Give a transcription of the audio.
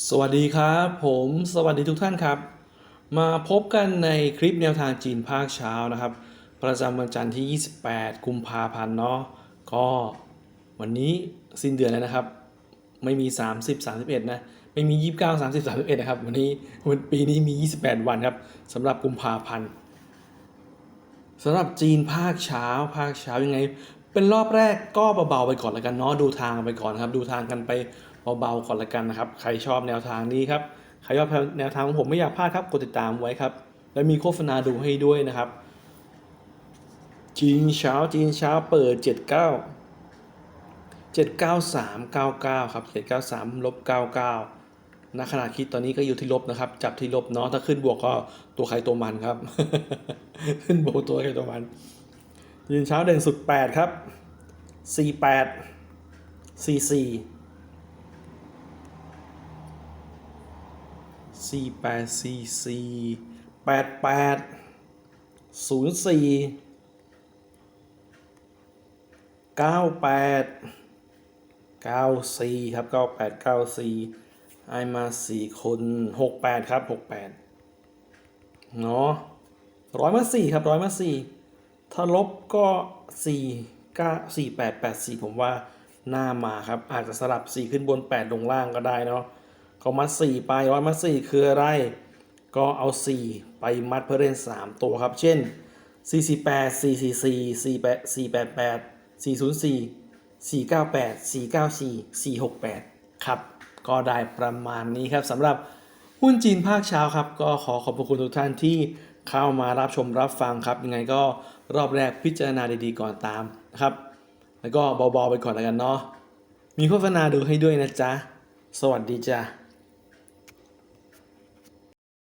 สวัสดีครับ ผมสวัสดีทุกท่านครับ มาพบกันในคลิปแนวทางจีนภาคเช้านะครับ ประจำวันจันทร์ที่ 28 กุมภาพันธ์เนาะก็วันนี้สิ้นเดือนแล้วนะครับ ไม่มี 30 31 นะ ไม่มี 29 30 31 นะครับ วันนี้วันปีนี้มี 28 วันครับสำหรับกุมภาพันธ์สำหรับจีนภาคเช้า ภาคเช้ายังไง เป็นรอบแรกก็เบาๆไปก่อนแล้วกันเนาะดูทางไปก่อนครับ ดูทางกันไป เบาๆก่อนละกันนะครับ ใครชอบแนวทางนี้ครับ ใครชอบแนวทางของผมไม่อยากพลาดครับ กดติดตามไว้ครับ แล้วมีโฆษณาดูให้ด้วยนะครับ จีนเช้าจีนเช้าเปิด 79 79399 ครับ 793ลบ99ณขณะคิดตอนนี้ก็อยู่ที่ลบนะครับ จับที่ลบเนาะ ถ้าขึ้นบวกก็ตัวใครตัวมันครับ ขึ้นบวกตัวใครตัวมัน ยืนเช้าเด่นสุด 8 ครับ 48 44 48 44 88 04 98 94ครับ98 94ไอมา4คน68ครับ68เนาะร้อยมา4ครับร้อยมา4ถ้าลบก็4 9 4 8 8 4ผมว่าหน้ามาครับ อาจจะสลับ4ขึ้นบน8ลงล่างก็ได้เนาะ ก็มัด4ไปร้อยมัด4คืออะไร ก็เอา 4 ไปมัดเพื่อเล่น 3 ตัวครับ เช่น 448 444 48 488 404 498 494 468 ครับ ก็ได้ประมาณนี้ครับสำหรับหุ้นจีนภาคเช้าครับ ก็ขอขอบพระคุณทุกท่านที่เข้ามารับชมรับฟังครับ ยังไงก็รอบแรกพิจารณาดีๆก่อนตามนะครับ แล้วก็เบาๆไปก่อนแล้วกันเนาะมีโฆษณาดูให้ด้วยนะจ๊ะ สวัสดีจ้ะ